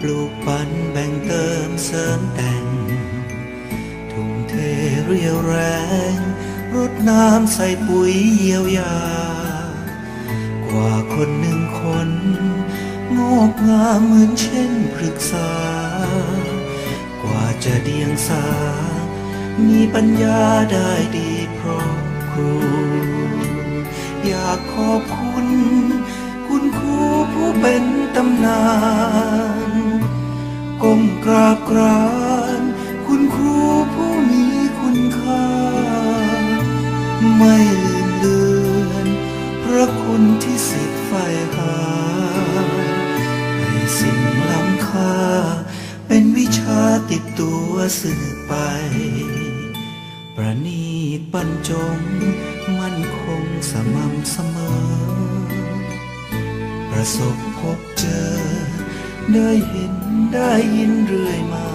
ปลูกปันแบ่งเติมเสริมแต่ง ทุ่มเทเรียวแรง รดน้ำใส่ปุ๋ยเยียวยา กว่าคนหนึ่งคน งอกงามเหมือนเช่นพฤกษา กว่าจะเดียงสา มีปัญญาได้ดีเพราะครู อยากขอบคุณ คุณครูผู้เป็นตำนาน ราบกรานคุณครูผู้มีคุณค่า ไม่ลืมเลือนพระคุณที่สิทธิ์ใฝ่หา ให้สิ่งล้ำค่า เป็นวิชาติดตัวสืบไป ประนีตบรรจง มั่นคงสม่ำเสมอ ประสบพบเจอ ได้เห็นได้ยินเรื่อยมา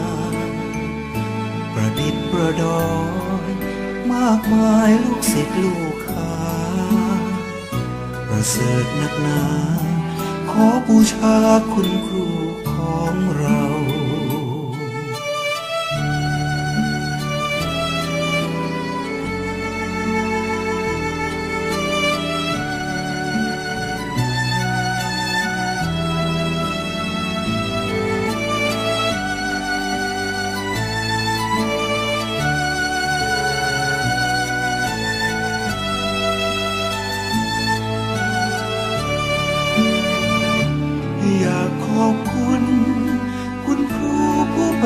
ประดิษฐ์ประดอยมากมายลูกศิษย์ลูกหาประเสริฐนักหนา ขอบูชาคุณครูของเรา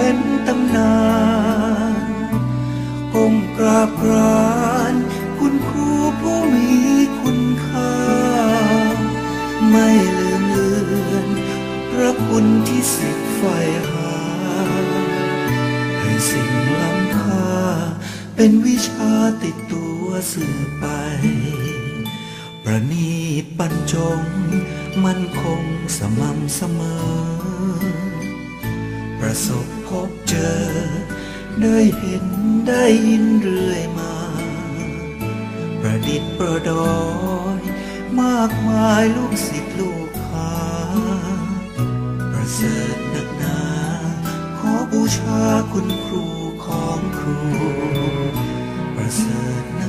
เป็นตำนานก้มกราบกรานคุณครูผู้มีคุณค่า ไม่ลืมเลือนพระคุณที่สิทธิ์ใฝ่หา ให้สิ่งล้ำค่า เป็นวิชาติดตัวสืบไป ประนีตบรรจง มันคงสม่ำเสมอ ประสบพบเจอ ได้เห็นได้ยินเรื่อยมา ประดิษฐ์ประดอย มากมายลูกศิษย์ลูกหาประเสริฐนักหนา ขอบูชาคุณครูของครู ประเสริฐนัก